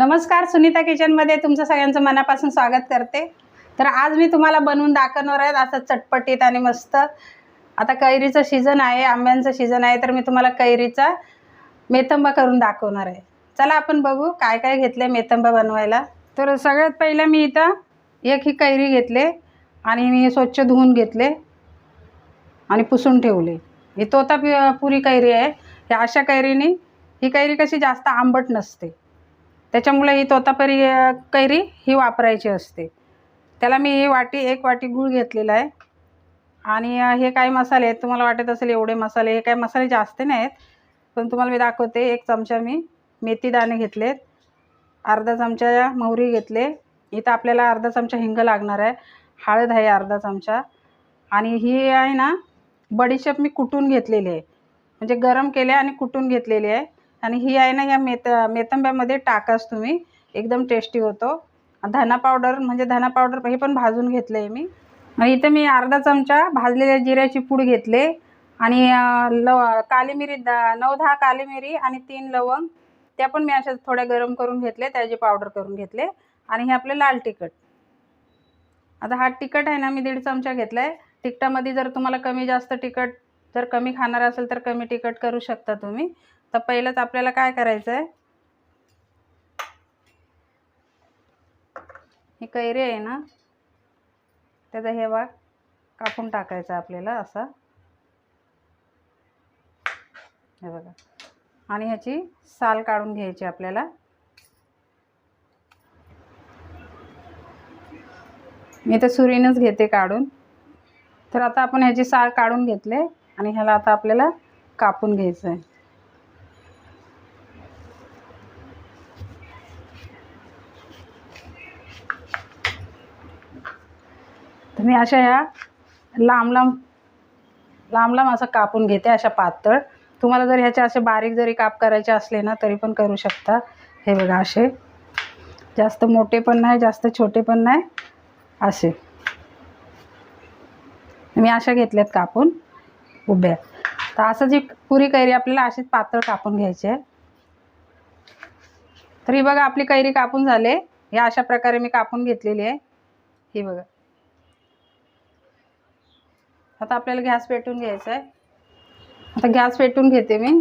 नमस्कार सुनीता किचनमध्ये तुमचं सगळ्यांचं मनापासून स्वागत करते. तर आज मी तुम्हाला बनवून दाखवणार आहे असं चटपटीत आणि मस्त. आता कैरीचं सीझन आहे आंब्यांचं सीझन आहे तर मी तुम्हाला कैरीचा मेथंबा करून दाखवणार आहे. चला आपण बघू काय काय घेतलं आहे मेथंबा बनवायला. तर सगळ्यात पहिलं मी इथं एक ही कैरी घेतले आणि मी स्वच्छ धुवून घेतले आणि पुसून ठेवले. ही तोता पुरी कैरी आहे. ह्या अशा कैरीने ही कैरी कशी जास्त आंबट नसते. त्याच्यामुळे ही तोतापरी कैरी ही वापरायची असते. त्याला मी ही वाटी एक वाटी गूळ घेतलेला आहे. आणि हे काय मसाले आहेत? तुम्हाला वाटत असेल एवढे मसाले हे काय मसाले जास्त नाही आहेत पण तुम्हाला मी दाखवते एक चमचा मी मेथी दाणे घेतलेत. अर्धा चमचा मोहरी घेतले. इथं आपल्याला अर्धा चमचा हिंग लागणार आहे. हळद आहे अर्धा चमचा. आणि ही आहे ना बडीशेप मी कुटून घेतलेली आहे. म्हणजे गरम केले आणि कुटून घेतलेली आहे. आणि ही आहे ना या मेत मेथंब्यामध्ये टाकाच तुम्ही. एकदम टेस्टी होतो. धना पावडर म्हणजे धना पावडर हे पण भाजून घेतलं आहे मी. आणि इथं मी अर्धा चमचा भाजलेल्या जिऱ्याची पूड घेतले. आणि लव काली मिरी द नऊ दहा काली मिरी आणि तीन लवंग त्या पण मी अशा थोड्या गरम करून घेतले त्याची पावडर करून घेतले. आणि हे आपले लाल तिखट. आता हा तिखट आहे ना मी दीड चमचा घेतला आहे तिखटामध्ये जर तुम्हाला कमी जास्त तिखट जर कमी खाणार असेल तर कमी तिखट करू शकता तुम्ही. तर पहिलंच आपल्याला काय करायचं आहे ही कैरी आहे ना त्याचा हे भाग कापून टाकायचा आपल्याला असा. हे बघा. आणि ह्याची साल काढून घ्यायची आपल्याला. मी तर सुरीनच घेते काढून. तर आता आपण ह्याची साल काढून घेतले आणि ह्याला आता आपल्याला कापून घ्यायचं आहे तर मी अशा ह्या लांब लांब लांब लांब असं कापून घेते अशा पातळ. तुम्हाला जर ह्याचे असे बारीक जरी काप करायचे असले ना तरी पण करू शकता. हे बघा असे. जास्त मोठे पण नाही जास्त छोटे पण नाही असे. मी अशा घेतल्यात कापून उभ्या. तर असं जी पुरी कैरी आपल्याला अशीच पातळ कापून घ्यायची आहे. तर ही बघा आपली कैरी कापून झाले या अशा प्रकारे मी कापून घेतलेली आहे. ही बघा. आता आपल्याला गॅस पेटून घ्यायचा आहे आता गॅस पेटून घेते मी.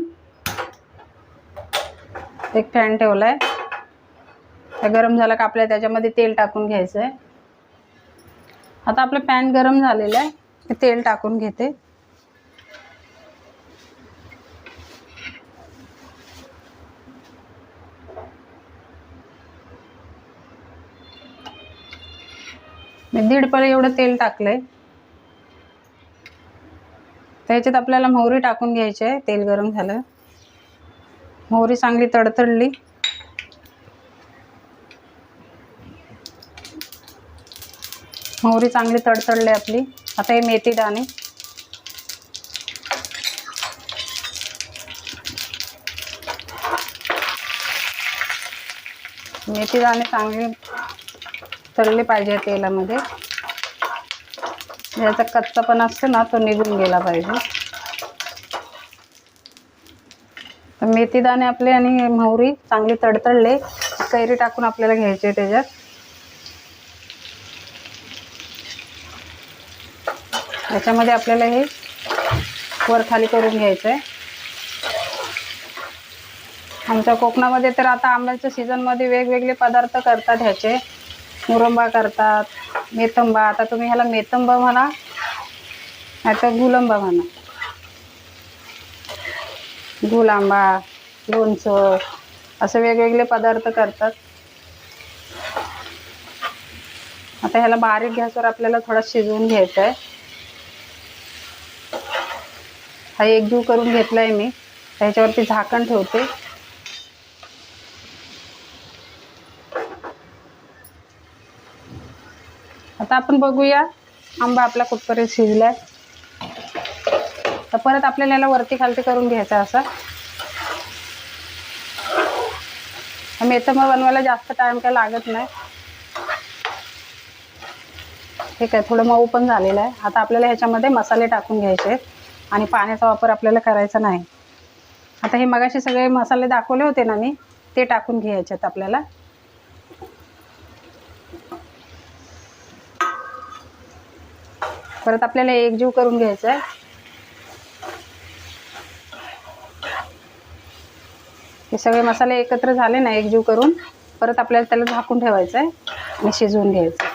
एक फॅन ठेवला आहे गरम झाला का आपल्याला त्याच्यामध्ये तेल टाकून घ्यायचं आहे आता आपलं पॅन गरम झालेलं आहे. ते तेल टाकून घेते. मी दीड पळे एवढं तेल टाकलं आहे तर त्याच्यात आपल्याला मोहरी टाकून घ्यायची आहे तेल गरम झालं. मोहरी चांगली तडतडली. मोहरी चांगली तडतडली आपली. आता हे मेथी दाणे. मेथी दाणे चांगले तळले पाहिजे तेलामध्ये. याचा कच्चा पण असतो ना तो निघून गेला पाहिजे. मेथी दाणे आपले आणि मोहरी चांगली तडतडले कैरी टाकून आपल्याला घ्यायचे त्याच्यात. याच्यामध्ये आपल्याला हे वर खाली करून घ्यायचं आहे आमच्या कोकणामध्ये तर आता आंब्याच्या सीझनमध्ये वेगवेगळे पदार्थ करतात ह्याचे. मुरंबा करतात मेथंबा आता तुम्ही ह्याला मेथंबा म्हणा नाहीतर गुलंबा म्हणा. गुलांबा लोणचं असे वेगवेगळे पदार्थ करतात. आता ह्याला बारीक गॅसवर आपल्याला थोडा शिजवून घ्यायचं आहे हा एकजीव करून घेतला आहे मी. त्याच्यावरती झाकण ठेवते. आता आपण बघूया. आंबा आपला कुठपर्यंत शिजलाय. तर परत आपल्याला याला वरती खालती करून घ्यायचा असा. मेथंबा बनवायला जास्त टाइम काय लागत नाही. ठीक आहे थोडं मऊ पण झालेलं आहे. आता आपल्याला ह्याच्यामध्ये मसाले टाकून घ्यायचे. आहेत आणि पाण्याचा वापर आपल्याला करायचा नाही. आता हे मगाशी सगळे मसाले दाखवले होते ना मी ते टाकून घ्यायचे आहेत आपल्याला. परत आपल्याला एकजीव करून घ्यायचं आहे हे सगळे मसाले एकत्र झाले ना एकजीव करून परत आपल्याला त्याला झाकून ठेवायचं आहे आणि शिजवून घ्यायचं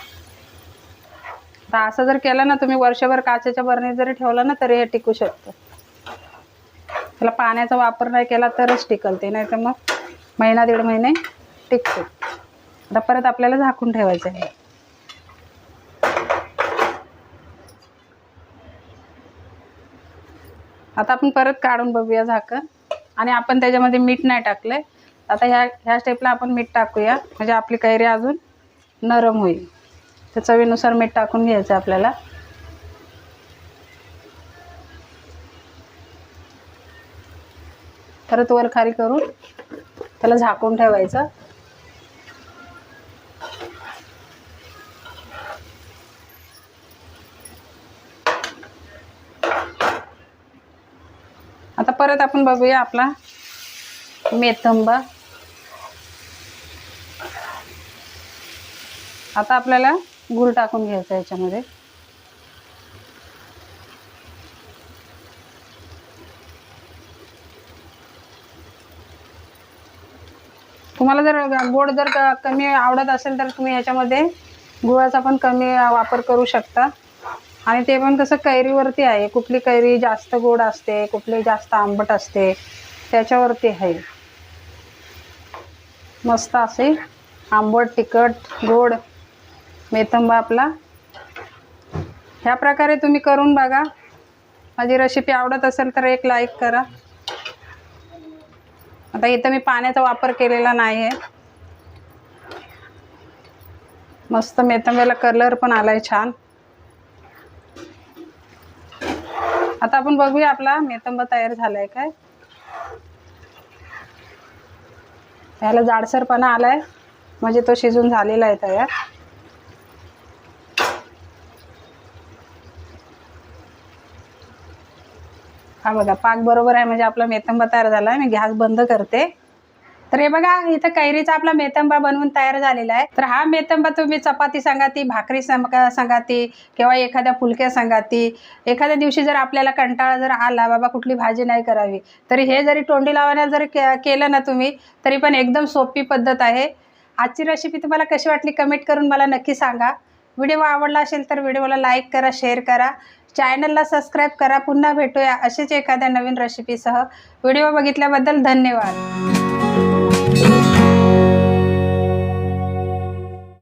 तर असं जर केलं ना तुम्ही वर्षभर काचेच्या बरणीत जरी ठेवलं ना तरी हे टिकू शकतं. त्याला पाण्याचा वापर नाही केला तरच टिकल ते नाही तर मग महिना दीड महिने टिकते. आता परत आपल्याला झाकून ठेवायचं आहे आता आपण परत काढून बघूया झाकण. आणि आपण त्याच्यामध्ये मीठ नाही टाकलंय. आता ह्या ह्या स्टेपला आपण मीठ टाकूया. म्हणजे आपली कैरी अजून नरम होईल. तर चवीनुसार मीठ टाकून घ्यायचं आपल्याला. परत वर खाली करून त्याला झाकून ठेवायचं. आता परत आपण बघूया आपला मेथंबा. आता आपल्याला गूळ टाकून घ्यायचा याच्यामध्ये. तुम्हाला जर गोड जर क- कमी आवडत असेल तर तुम्ही याच्यामध्ये गुळाचा पण कमी वापर करू शकता. आणि ते पण कसं कैरीवरती आहे. कुठली कैरी जास्त गोड असते कुठली जास्त आंबट असते त्याच्यावरती आहे. मस्त असे आंबट तिखट गोड मेथंबा आपला. ह्या प्रकारे तुम्ही करून बघा. माझी रेसिपी आवडत असेल तर एक लाईक करा. आता इथं मी पाण्याचा वापर केलेला नाही आहे मस्त मेथंब्याला कलर पण आला आहे छान. आता आपण बघूया आपला मेथंबा तयार झालाय काय. याला जाडसरपणा आलाय म्हणजे तो शिजून झालेला आहे तयार. हा बघा पाक बरोबर आहे म्हणजे आपला मेथंबा तयार झाला आहे मी गॅस बंद करते. तर हे बघा इथं कैरीचा आपला मेथंबा बनवून तयार झालेला आहे. तर हा मेथंबा तुम्ही चपाती सांगाती भाकरी सांगाती किंवा एखाद्या फुलक्या सांगाती. एखाद्या दिवशी जर आपल्याला कंटाळा जर आला बाबा कुठली भाजी नाही करावी तरी हे जरी तोंडी लावायला जर केलं ना तुम्ही तरी पण एकदम सोपी पद्धत आहे. आजची रेसिपी तुम्हाला कशी वाटली कमेंट करून मला नक्की सांगा. व्हिडिओ आवडला असेल तर व्हिडिओला लाईक करा शेअर करा. चॅनलला सबस्क्राईब करा. पुन्हा भेटूया असेच एखाद्या नवीन रेसिपीसह व्हिडिओ बघितल्याबद्दल धन्यवाद.